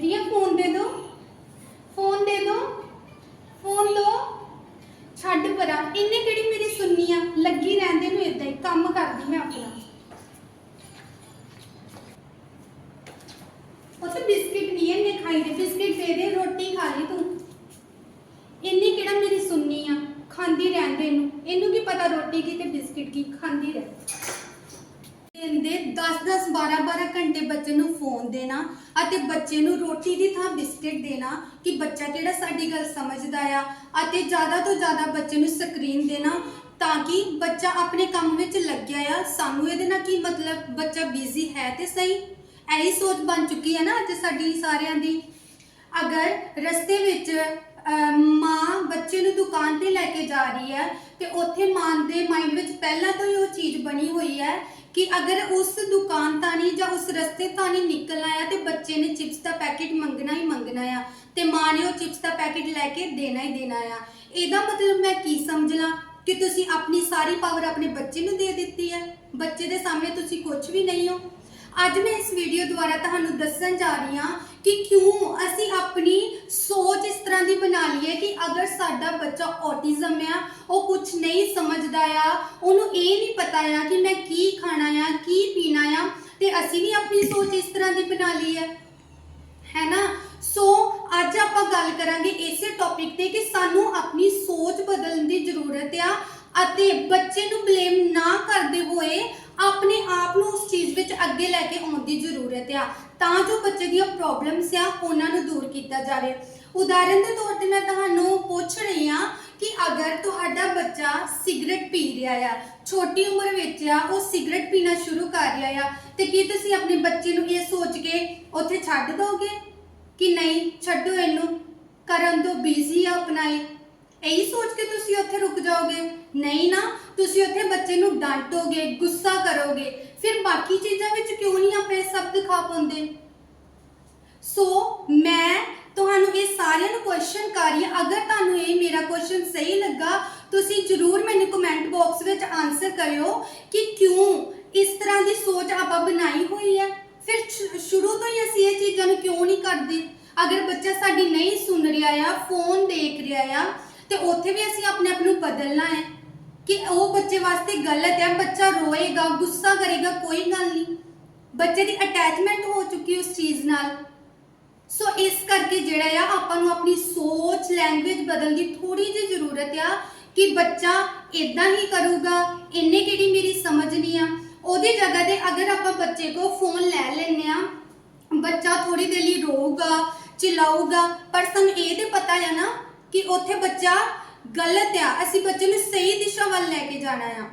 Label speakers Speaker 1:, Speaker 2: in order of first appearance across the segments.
Speaker 1: रिया phone दे दो phone दे दो phone दो ਛੱਡ ਪਰਾਂ। ਇਹਨੇ ਕਿਹੜੀ ਮੇਰੀ ਸੁਣਨੀ ਆ? ਲੱਗੀ ਰਹਿੰਦੇ ਨੂੰ ਇਦਾਂ ਹੀ। ਕੰਮ ਕਰਦੀ ਮੈਂ ਆਪਣਾ। ਉਹ ਤੇ ਬਿਸਕਿਟ ਨਹੀਂ ਇਹਨੇ ਖਾਈ ਦੇ। ਬਿਸਕਿਟ ਦੇ ਦੇ, ਰੋਟੀ ਖਾ ਲਈ ਤੂੰ। ਇਹਨੇ ਕਿਹੜਾ ਮੇਰੀ ਸੁਣਨੀ ਆ? ਖਾਂਦੀ ਰਹਿੰਦੇ ਨੂੰ। ਇਹਨੂੰ ਕੀ ਪਤਾ ਰੋਟੀ ਕੀ ਤੇ ਬਿਸਕਿਟ ਕੀ? ਖਾਂਦੀ ਰਹਿ। 10-10 12-12 ਘੰਟੇ ਬੱਚੇ ਨੂੰ ਫੋਨ ਦੇਣਾ ਅਤੇ ਬੱਚੇ ਨੂੰ ਰੋਟੀ ਦੀ ਥਾਂ ਬਿਸਕਿਟ ਦੇਣਾ ਕਿ ਬੱਚਾ ਕਿਹੜਾ ਸਾਡੀ ਗੱਲ ਸਮਝਦਾ ਆ ਅਤੇ ਜ਼ਿਆਦਾ ਤੋਂ ਜ਼ਿਆਦਾ ਬੱਚੇ ਨੂੰ ਸਕਰੀਨ ਦੇਣਾ ਤਾਂ ਕਿ ਬੱਚਾ ਆਪਣੇ ਕੰਮ ਵਿੱਚ ਲੱਗਿਆ ਆ। ਸਾਨੂੰ ਇਹਦੇ ਨਾਲ ਕੀ ਮਤਲਬ? ਬੱਚਾ ਬਿਜ਼ੀ ਹੈ ਤੇ ਸਹੀ? ਐਹੀ ਸੋਚ ਬਣ ਚੁੱਕੀ ਹੈ ਨਾ ਅੱਜ ਸਾਡੀ ਸਾਰਿਆਂ ਦੀ। ਅਗਰ ਰਸਤੇ ਵਿੱਚ ਮਾਂ ਬੱਚੇ ਨੂੰ ਦੁਕਾਨ ਤੇ ਲੈ ਕੇ ਜਾ ਰਹੀ ਹੈ ਤੇ ਉੱਥੇ ਮਾਂ ਦੇ ਮਾਈਂਡ ਵਿੱਚ ਪਹਿਲਾਂ ਤੋਂ ਹੀ ਉਹ ਚੀਜ਼ ਬਣੀ ਹੋਈ ਹੈ ਕਿ ਅਗਰ ਉਸ ਦੁਕਾਨ ਤਾਣੀ ਜਾਂ ਉਸ ਰਸਤੇ ਤਾਣੀ ਨਿਕਲਣਾ ਆ ਤੇ ਬੱਚੇ ਨੇ ਚਿਪਸ ਦਾ ਪੈਕੇਟ ਮੰਗਣਾ ਹੀ ਮੰਗਣਾ ਆ ਤੇ ਮਾਂ ਨੇ ਉਹ ਚਿਪਸ ਦਾ ਪੈਕੇਟ ਲੈ ਕੇ ਦੇਣਾ ਹੀ ਦੇਣਾ ਆ। ਇਹਦਾ ਮਤਲਬ ਮੈਂ ਕੀ ਸਮਝ ਲਾਂ ਕਿ ਤੁਸੀਂ ਆਪਣੀ ਸਾਰੀ ਪਾਵਰ ਆਪਣੇ ਬੱਚੇ ਨੂੰ ਦੇ ਦਿੱਤੀ ਹੈ? ਬੱਚੇ ਦੇ ਸਾਹਮਣੇ ਤੁਸੀਂ ਕੁਝ ਵੀ ਨਹੀਂ ਹੋ। ਅੱਜ ਮੈਂ ਇਸ ਵੀਡੀਓ ਦੁਆਰਾ ਤੁਹਾਨੂੰ ਦੱਸਣ ਜਾ ਰਹੀ ਹਾਂ ਕਿ ਕਿਉਂ ਅਸੀਂ ਆਪਣੀ ਸੋਚ ਇਸ ਤਰ੍ਹਾਂ ਦੀ ਬਣਾ ਲਈਏ ਕਿ ਅਗਰ ਸਾਡਾ ਬੱਚਾ ਔਟਿਜ਼ਮ ਆ, ਉਹ ਕੁਝ ਨਹੀਂ ਸਮਝਦਾ ਆ, ਉਹਨੂੰ ਇਹ ਨਹੀਂ ਪਤਾ ਆ ਕਿ ਮੈਂ ਕੀ ਖਾਣਾ ਆ, ਕੀ ਪੀਣਾ ਆ, ਤੇ ਅਸੀਂ ਵੀ ਆਪਣੀ ਸੋਚ ਇਸ ਤਰ੍ਹਾਂ ਦੀ ਬਣਾ ਲਈ ਹੈ। ਹੈ ਨਾ? ਸੋ ਅੱਜ ਆਪਾਂ ਗੱਲ ਕਰਾਂਗੇ ਇਸੇ ਟੌਪਿਕ ਤੇ ਕਿ ਸਾਨੂੰ ਆਪਣੀ ਸੋਚ ਬਦਲਣ ਦੀ ਜ਼ਰੂਰਤ ਆ ਅਤੇ ਬੱਚੇ ਨੂੰ ਬਲੇਮ ਨਾ ਕਰਦੇ ਹੋਏ ਆਪਣੇ ਆਪ ਨੂੰ ਉਸ ਚੀਜ਼ ਵਿੱਚ ਅੱਗੇ ਲੈ ਕੇ ਆਉਣ ਦੀ ਜ਼ਰੂਰਤ ਆ। ਤਾਂ ਜੋ ਬੱਚੇ ਦੀਆਂ ਪ੍ਰੋਬਲਮਸ ਆ, ਉਹਨਾਂ ਨੂੰ ਦੂਰ ਕੀਤਾ ਜਾਵੇ। ਉਦਾਹਰਨ ਦੇ ਤੌਰ ਤੇ ਮੈਂ ਤੁਹਾਨੂੰ ਪੁੱਛ ਰਹੀ ਹਾਂ ਕਿ ਅਗਰ ਤੁਹਾਡਾ ਬੱਚਾ ਸਿਗਰਟ ਪੀ ਰਿਹਾ ਆ, ਛੋਟੀ ਉਮਰ ਵਿੱਚ ਆ, ਉਹ ਸਿਗਰਟ ਪੀਣਾ ਸ਼ੁਰੂ ਕਰ ਰਿਹਾ ਆ, ਤੇ ਕੀ ਤੁਸੀਂ ਆਪਣੇ ਬੱਚੇ ਨੂੰ ਇਹ ਸੋਚ ਕੇ ਉੱਥੇ ਛੱਡ ਦੋਗੇ? ਕਿ ਨਹੀਂ, ਛੱਡੋ ਇਹਨੂੰ। ਕਰਨ ਤੋਂ ਬਿਜ਼ੀ ਆ ਆਪਣਾ ਇਹੀ ਇਹੀ ਸੋਚ ਕੇ ਤੁਸੀਂ ਉੱਥੇ ਰੁਕ ਜਾਓਗੇ? ਨਹੀਂ ਨਾ, ਤੁਸੀਂ ਉੱਥੇ ਬੱਚੇ ਨੂੰ ਡਾਂਟੋਗੇ, ਗੁੱਸਾ ਕਰੋਗੇ। ਫਿਰ ਬਾਕੀ ਚੀਜ਼ਾਂ ਵਿੱਚ ਕਿਉਂ ਨਹੀਂ ਆਪਣੇ ਸਭ ਦਿਖਾ ਪਾਉਂਦੇ? ਸੋ ਮੈਂ ਤੁਹਾਨੂੰ ਇਹ ਸਾਰਿਆਂ ਨੂੰ ਕੁਐਸਚਨ ਕਰ ਰਹੀ ਹਾਂ। ਅਗਰ ਤੁਹਾਨੂੰ ਇਹ ਮੇਰਾ ਕੁਐਸਚਨ ਸਹੀ ਲੱਗਾ, ਤੁਸੀਂ ਜਰੂਰ ਮੈਨੂੰ ਕਮੈਂਟ ਬਾਕਸ ਵਿੱਚ ਆਨਸਰ ਕਰਿਓ ਕਿ ਕਿਉਂ ਇਸ ਤਰ੍ਹਾਂ ਦੀ ਸੋਚ ਆਪਾਂ ਬਣਾਈ ਹੋਈ ਹੈ। ਫਿਰ ਸ਼ੁਰੂ ਤੋਂ ਹੀ ਅਸੀਂ ਇਹ ਚੀਜ਼ਾਂ ਨੂੰ ਕਿਉਂ ਨਹੀਂ ਕਰਦੇ? ਅਗਰ ਬੱਚਾ ਸਾਡੀ ਨਹੀਂ ਸੁਣ ਰਿਹਾ ਆ ਫੋਨ ਦੇਖ ਰਿਹਾ ਆ ਤੇ ਉੱਥੇ ਵੀ ਅਸੀਂ ਆਪਣੇ ਆਪ ਨੂੰ ਬਦਲਣਾ ਹੈ ਕਿ ਉਹ ਬੱਚੇ ਵਾਸਤੇ ਗਲਤ ਹੈ, ਬੱਚਾ ਰੋਏਗਾ, ਗੁੱਸਾ ਕਰੇਗਾ, ਕੋਈ ਗੱਲ ਨਹੀਂ। ਬੱਚੇ ਦੀ ਅਟੈਚਮੈਂਟ ਹੋ ਚੁੱਕੀ ਉਸ ਚੀਜ਼ ਨਾਲ। ਸੋ ਇਸ ਕਰਕੇ ਜਿਹੜਾ ਆ, ਆਪਾਂ ਨੂੰ ਆਪਣੀ ਸੋਚ ਲੈਂਗੁਏਜ ਬਦਲਣ ਦੀ ਥੋੜੀ ਜਿਹੀ ਜ਼ਰੂਰਤ ਆ ਕਿ ਬੱਚਾ ਇਦਾਂ ਹੀ ਕਰੂਗਾ, ਇੰਨੇ ਕਿਹੜੀ ਮੇਰੀ ਸਮਝ ਨਹੀਂ ਆ। ਉਹਦੀ ਜਗ੍ਹਾ ਤੇ ਅਗਰ ਆਪਾਂ ਬੱਚੇ ਕੋ ਫੋਨ ਲੈ ਲੈਨੇ ਆ, ਬੱਚਾ ਥੋੜੀ ਦੇਰ ਲਈ ਰੋਊਗਾ, ਚਿਲਾਊਗਾ, ਪਰ ਸਾਨੂੰ ਇਹ ਤੇ ਪਤਾ ਹੈ ਨਾ ਕਿ ਉੱਥੇ ਬੱਚਾ ਗਲਤ ਆ। ਅਸੀਂ ਬੱਚੇ ਨੂੰ ਸਹੀ ਦਿਸ਼ਾ ਵੱਲ ਲੈ ਕੇ ਜਾਣਾ ਆ।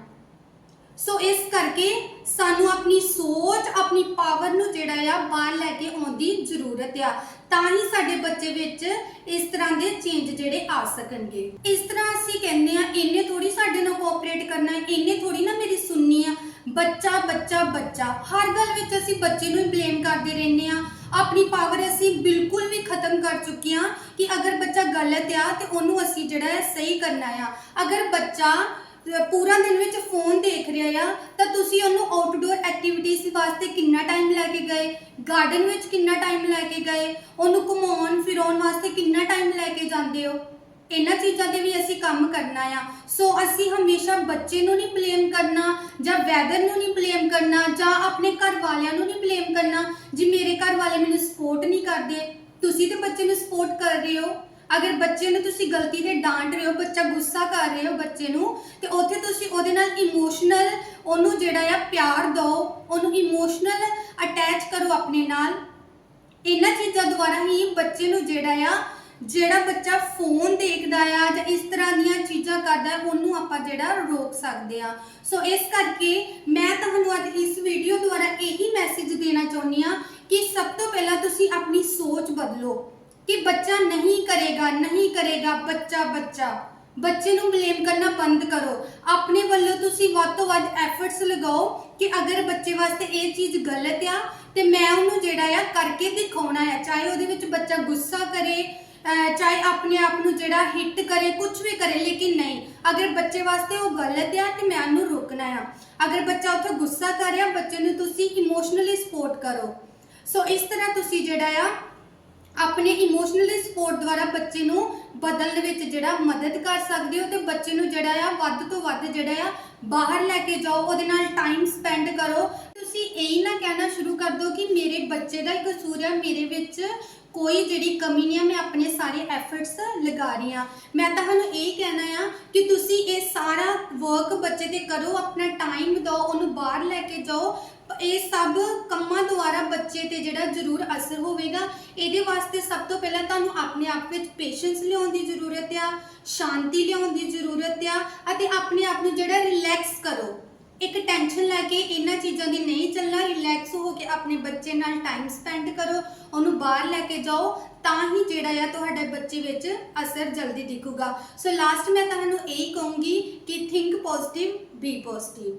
Speaker 1: ਸੋ ਇਸ ਕਰਕੇ ਸਾਨੂੰ ਆਪਣੀ ਸੋਚ, ਆਪਣੀ ਪਾਵਰ ਨੂੰ ਜਿਹੜਾ ਆ, ਬਾਹਰ ਲੈ ਕੇ ਆਉਣ ਦੀ ਜ਼ਰੂਰਤ ਆ। ਤਾਂ ਹੀ ਸਾਡੇ ਬੱਚੇ ਵਿੱਚ ਇਸ ਤਰ੍ਹਾਂ ਦੇ ਚੇਂਜ ਜਿਹੜੇ ਆ ਸਕਣਗੇ। ਇਸ ਤਰ੍ਹਾਂ ਅਸੀਂ ਕਹਿੰਦੇ ਆ ਇਹਨੇ ਥੋੜੀ ਸਾਡੇ ਨਾਲ ਕੋਆਪਰੇਟ ਕਰਨਾ ਹੈ ਇਹਨੇ ਥੋੜੀ ਨਾ ਮੇਰੀ ਸੁਣਨੀ ਆ। ਬੱਚਾ ਬੱਚਾ ਬੱਚਾ। ਹਰ ਗੱਲ ਵਿੱਚ ਅਸੀਂ ਬੱਚੇ ਨੂੰ ਹੀ ਬਲੇਮ ਕਰਦੇ ਰਹਿੰਦੇ ਆ। ਆਪਣੀ ਪਾਵਰ ਅਸੀਂ ਬਿਲਕੁਲ ਵੀ ਖਤਮ ਕਰ ਚੁੱਕੇ ਆ ਕਿ ਅਗਰ ਬੱਚਾ ਗਲਤ ਆ ਤੇ ਉਹਨੂੰ ਅਸੀਂ ਜਿਹੜਾ ਹੈ ਸਹੀ ਕਰਨਾ ਆ। ਅਗਰ ਬੱਚਾ ਪੂਰਾ ਦਿਨ ਵਿੱਚ ਫੋਨ ਦੇਖ ਰਿਹਾ ਆ, ਤਾਂ ਤੁਸੀਂ ਉਹਨੂੰ ਆਊਟਡੋਰ ਐਕਟੀਵਿਟੀਜ਼ ਵਾਸਤੇ ਕਿੰਨਾ ਟਾਈਮ ਲੈ ਕੇ ਗਏ? ਗਾਰਡਨ ਵਿੱਚ ਕਿੰਨਾ ਟਾਈਮ ਲੈ ਕੇ ਗਏ? ਉਹਨੂੰ ਘੁਮਾਉਣ ਫਿਰਾਉਣ ਵਾਸਤੇ ਕਿੰਨਾ ਟਾਈਮ ਲੈ ਕੇ ਜਾਂਦੇ ਹੋ? ਇਹਨਾਂ ਚੀਜ਼ਾਂ 'ਤੇ ਵੀ ਅਸੀਂ ਕੰਮ ਕਰਨਾ ਆ। ਸੋ ਅਸੀਂ ਹਮੇਸ਼ਾ ਬੱਚੇ ਨੂੰ ਨਹੀਂ ਬਲੇਮ ਕਰਨਾ, ਜਾਂ ਵੈਦਰ ਨੂੰ ਨਹੀਂ ਬਲੇਮ ਕਰਨਾ, ਜਾਂ ਆਪਣੇ ਘਰ ਵਾਲਿਆਂ ਨੂੰ ਨਹੀਂ ਬਲੇਮ ਕਰਨਾ, ਜੀ ਮੇਰੇ ਘਰ ਵਾਲੇ ਮੈਨੂੰ ਸਪੋਰਟ ਨਹੀਂ ਕਰਦੇ। ਤੁਸੀਂ ਤੇ ਬੱਚੇ ਨੂੰ ਸਪੋਰਟ ਕਰ ਰਹੇ ਹੋ। ਅਗਰ ਬੱਚੇ ਨੂੰ ਤੁਸੀਂ ਗਲਤੀ ਤੇ ਡਾਂਟ ਰਹੇ ਹੋ, ਬੱਚਾ ਗੁੱਸਾ ਕਰ ਰਹੇ ਹੋ ਬੱਚੇ ਨੂੰ, ਤੇ ਉੱਥੇ ਤੁਸੀਂ ਉਹਦੇ ਨਾਲ ਇਮੋਸ਼ਨਲ ਉਹਨੂੰ ਜਿਹੜਾ ਆ ਪਿਆਰ ਦਿਓ, ਉਹਨੂੰ ਇਮੋਸ਼ਨਲ ਅਟੈਚ ਕਰੋ ਆਪਣੇ ਨਾਲ। ਇਹਨਾਂ ਚੀਜ਼ਾਂ ਦੁਆਰਾ ਹੀ ਬੱਚੇ ਨੂੰ ਜਿਹੜਾ ਆ ਜਿਹੜਾ ਬੱਚਾ ਫੋਨ ਦੇਖਦਾ ਆ ਜਾਂ ਇਸ ਤਰ੍ਹਾਂ ਦੀਆਂ ਚੀਜ਼ਾਂ ਕਰਦਾ ਹੈ, ਉਹਨੂੰ ਆਪਾਂ ਜਿਹੜਾ ਰੋਕ ਸਕਦੇ ਆ। ਸੋ ਇਸ ਕਰਕੇ ਮੈਂ ਤੁਹਾਨੂੰ ਅੱਜ ਇਸ ਵੀਡੀਓ ਦੁਆਰਾ ਇਹੀ ਮੈਸੇਜ ਦੇਣਾ ਚਾਹੁੰਦੀ ਆ ਕਿ ਸਭ ਤੋਂ ਪਹਿਲਾਂ ਤੁਸੀਂ ਆਪਣੀ ਸੋਚ ਬਦਲੋ ਕਿ ਬੱਚਾ ਨਹੀਂ ਕਰੇਗਾ ਨਹੀਂ ਕਰੇਗਾ ਬੱਚਾ ਬੱਚਾ। ਬੱਚੇ ਨੂੰ ਬਲੇਮ ਕਰਨਾ ਬੰਦ ਕਰੋ। ਆਪਣੇ ਵੱਲੋਂ ਤੁਸੀਂ ਵੱਧ ਤੋਂ ਵੱਧ ਐਫਰਟਸ ਲਗਾਓ ਕਿ ਅਗਰ ਬੱਚੇ ਵਾਸਤੇ ਇਹ ਚੀਜ਼ ਗਲਤ ਆ, ਤੇ ਮੈਂ ਉਹਨੂੰ ਜਿਹੜਾ ਆ ਕਰਕੇ ਦਿਖਾਉਣਾ ਆ। ਚਾਹੇ ਉਹਦੇ ਵਿੱਚ ਬੱਚਾ ਗੁੱਸਾ ਕਰੇ ਚਾਹੇ ਆਪਣੇ ਆਪ ਨੂੰ ਜਿਹੜਾ ਹਿੱਟ ਕਰੇ ਕੁਝ ਵੀ ਕਰੇ, ਲੇਕਿਨ ਨਹੀਂ। ਅਗਰ ਬੱਚੇ ਵਾਸਤੇ ਉਹ ਗਲਤ ਆ, ਤੇ ਮੈਂ ਉਹਨੂੰ ਰੋਕਣਾ ਆ। ਅਗਰ ਬੱਚਾ ਉੱਥੇ ਗੁੱਸਾ ਕਰ ਰਿਹਾ, ਬੱਚੇ ਨੂੰ ਤੁਸੀਂ ਇਮੋਸ਼ਨਲੀ ਸਪੋਰਟ ਕਰੋ। ਸੋ ਇਸ ਤਰ੍ਹਾਂ ਤੁਸੀਂ ਜਿਹੜਾ ਆ ਆਪਣੇ ਇਮੋਸ਼ਨਲ ਸਪੋਰਟ ਦੁਆਰਾ ਬੱਚੇ ਨੂੰ ਬਦਲਣ ਵਿੱਚ ਜਿਹੜਾ ਮਦਦ ਕਰ ਸਕਦੇ ਹੋ ਤੇ ਬੱਚੇ ਨੂੰ ਜਿਹੜਾ ਆ ਵੱਧ ਤੋਂ ਵੱਧ ਜਿਹੜਾ ਆ ਬਾਹਰ ਲੈ ਕੇ ਜਾਓ, ਉਹਦੇ ਨਾਲ ਟਾਈਮ ਸਪੈਂਡ ਕਰੋ। ਤੁਸੀਂ ਇਹੀ ਨਾ ਕਹਿਣਾ ਸ਼ੁਰੂ ਕਰ ਦਿਓ ਕਿ ਮੇਰੇ ਬੱਚੇ ਦਾ ਹੀ ਕਸੂਰ ਆ, ਮੇਰੇ ਵਿੱਚ ਕੋਈ ਜਿਹੜੀ ਕਮੀ ਨਹੀਂ ਆ, ਮੈਂ ਆਪਣੇ ਸਾਰੇ ਐਫਰਟਸ ਲਗਾ ਰਹੀ ਆ। ਮੈਂ ਤੁਹਾਨੂੰ ਇਹ ਕਹਿਣਾ ਆ ਕਿ ਤੁਸੀਂ ਇਹ ਸਾਰਾ ਵਰਕ ਬੱਚੇ ਤੇ ਕਰੋ, ਆਪਣਾ ਟਾਈਮ ਦਿਓ, ਉਹਨੂੰ ਬਾਹਰ ਲੈ ਕੇ ਜਾਓ। ਇਹ ਸਭ ਕੰਮਾਂ ਦੁਆਰਾ ਬੱਚੇ ਤੇ ਜਿਹੜਾ ਜ਼ਰੂਰ ਅਸਰ ਹੋਵੇਗਾ, ਇਹਦੇ ਵਾਸਤੇ ਸਭ ਤੋਂ ਪਹਿਲਾਂ ਤੁਹਾਨੂੰ ਆਪਣੇ ਆਪ ਵਿੱਚ ਪੇਸ਼ੈਂਸ ਲਿਆਉਣ ਦੀ ਜ਼ਰੂਰਤ ਆ, ਸ਼ਾਂਤੀ ਲਿਆਉਣ ਦੀ ਜ਼ਰੂਰਤ ਆ ਅਤੇ ਆਪਣੇ ਆਪ ਨੂੰ ਜਿਹੜਾ ਰਿਲੈਕਸ ਕਰੋ। ਇੱਕ ਟੈਨਸ਼ਨ ਲੈ ਕੇ ਇਹਨਾਂ ਚੀਜ਼ਾਂ ਦੀ ਨਹੀਂ ਚੱਲਣਾ ਰਿਲੈਕਸ ਹੋ ਕੇ ਆਪਣੇ ਬੱਚੇ ਨਾਲ ਟਾਈਮ ਸਪੈਂਡ ਕਰੋ, ਉਹਨੂੰ ਬਾਹਰ ਲੈ ਕੇ ਜਾਓ, ਤਾਂ ਹੀ ਜਿਹੜਾ ਆ ਤੁਹਾਡੇ ਬੱਚੇ ਵਿੱਚ ਅਸਰ ਜਲਦੀ ਦਿਖੂਗਾ। ਸੋ ਲਾਸਟ ਮੈਂ ਤੁਹਾਨੂੰ ਇਹੀ ਕਹੂੰਗੀ ਕਿ ਥਿੰਕ ਪੋਜ਼ਿਟਿਵ ਬੀ ਪੋਜ਼ਿਟਿਵ